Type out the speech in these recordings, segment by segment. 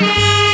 โ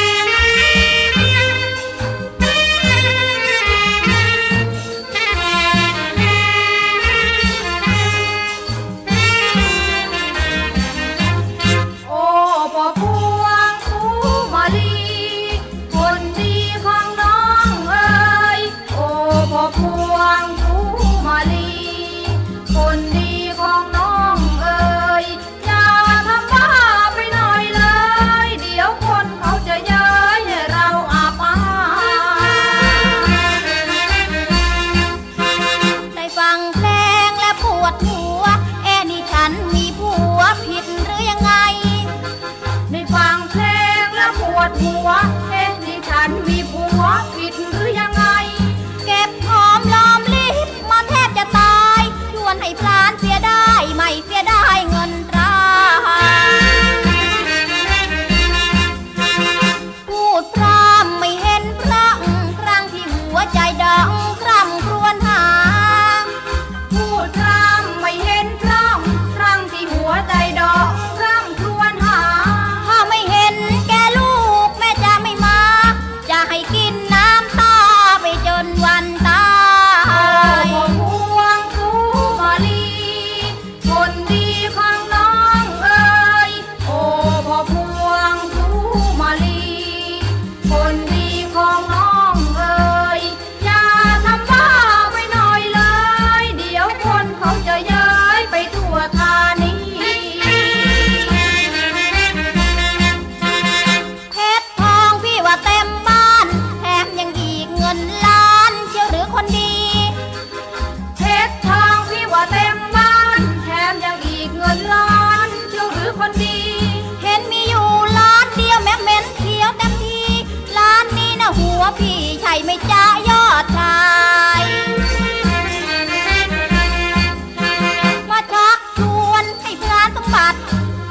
วดหัว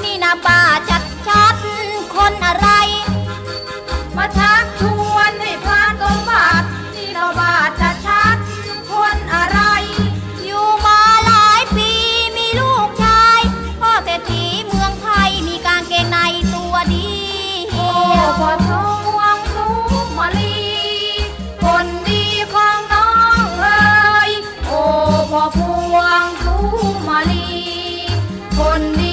นี่นะบ้าชัดชัดคนอะไร มาชักชวนให้พลาดสมบาตินี่นะบ้าชัดชัดคนอะไร อยู่มาหลายปีมีลูกชาย พ่อเศรษฐีเมืองไทยมีกางเกงในตัวดีโอ้พอทองสูมาลีคนดีของน้องเอ้ยโอ้พอพวงสูมาลีคนดี